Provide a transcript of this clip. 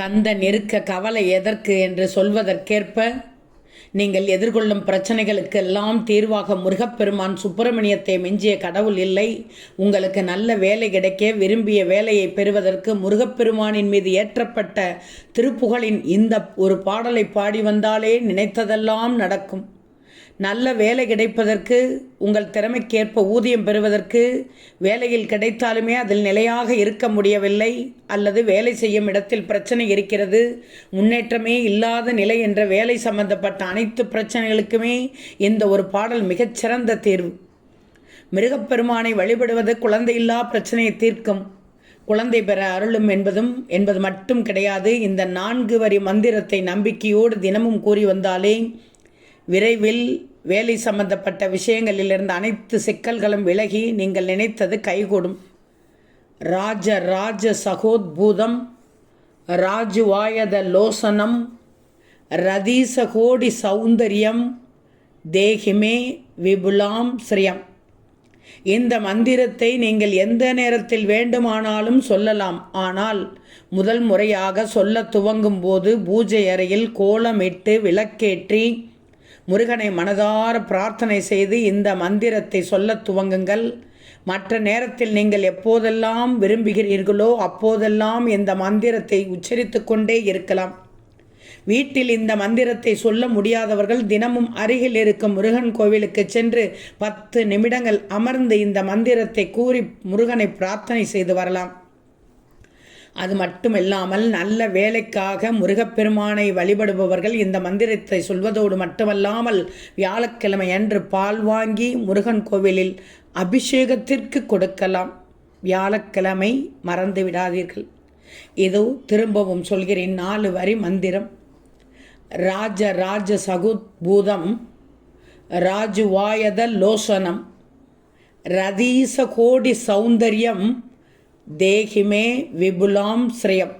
கந்த நெருக்க கவலை எதற்கு என்று சொல்வதற்கேற்ப நீங்கள் எதிர்கொள்ளும் பிரச்சனைகளுக்கெல்லாம் தீர்வாக முருகப்பெருமான் சுப்பிரமணியத்தை மிஞ்சிய கடவுள் இல்லை. உங்களுக்கு நல்ல வேலை கிடைக்க விரும்பிய வேலையை பெறுவதற்கு முருகப்பெருமானின் மீது ஏற்றப்பட்ட திருப்புகழின் இந்த ஒரு பாடலை பாடி வந்தாலே நினைத்ததெல்லாம் நடக்கும். நல்ல வேலை கிடைப்பதற்கு உங்கள் திறமைக்கேற்ப ஊதியம் பெறுவதற்கு வேலையில் கிடைத்தாலுமே அதில் நிலையாக இருக்க முடியவில்லை அல்லது வேலை செய்யும் இடத்தில் பிரச்சனை இருக்கிறது முன்னேற்றமே இல்லாத நிலை என்ற வேலை சம்பந்தப்பட்ட அனைத்து பிரச்சனைகளுக்குமே இந்த ஒரு பாடல் மிகச்சிறந்த தீர்வு. மிருகப்பெருமானை வழிபடுவது குழந்தையில்லா பிரச்சனையை தீர்க்கும். குழந்தை பெற அருளும் என்பதும் என்பது மட்டும் கிடையாது இந்த நான்கு வரி மந்திரத்தை நம்பிக்கையோடு தினமும் கூறி வந்தாலே விரைவில் வேலை சம்பந்தப்பட்ட விஷயங்களிலிருந்து அனைத்து சிக்கல்களும் விலகி நீங்கள் நினைத்தது கைகூடும். ராஜ ராஜ சகோத்பூதம் ராஜுவாயத லோசனம் ரதீசகோடி சௌந்தரியம் தேகிமே விபுலாம் ஸ்ரீயம். இந்த மந்திரத்தை நீங்கள் எந்த நேரத்தில் வேண்டுமானாலும் சொல்லலாம். ஆனால் முதல் முறையாக சொல்ல துவங்கும் போது பூஜை அறையில் கோலமிட்டு விளக்கேற்றி முருகனை மனதார பிரார்த்தனை செய்து இந்த மந்திரத்தை சொல்ல துவங்குங்கள். மற்ற நேரத்தில் நீங்கள் எப்போதெல்லாம் விரும்புகிறீர்களோ அப்போதெல்லாம் இந்த மந்திரத்தை உச்சரித்து கொண்டே இருக்கலாம். வீட்டில் இந்த மந்திரத்தை சொல்ல முடியாதவர்கள் தினமும் அருகில் இருக்கும் முருகன் கோவிலுக்கு சென்று பத்து நிமிடங்கள் அமர்ந்து இந்த மந்திரத்தை கூறி முருகனை பிரார்த்தனை செய்து வரலாம். அது மட்டுமில்லாமல் நல்ல வேலைக்காக முருகப்பெருமானை வழிபடுபவர்கள் இந்த மந்திரத்தை சொல்வதோடு மட்டுமல்லாமல் வியாழக்கிழமை அன்று பால் வாங்கி முருகன் கோவிலில் அபிஷேகத்திற்கு கொடுக்கலாம். வியாழக்கிழமை மறந்து விடாதீர்கள். இதோ திரும்பவும் சொல்கிறேன் நாலு வரி மந்திரம். ராஜ ராஜ சகுத்பூதம் ராஜுவாயத லோசனம் ரதீச கோடி சௌந்தர்யம் தேகிமே விபுலாம் ஸ்ரீயம்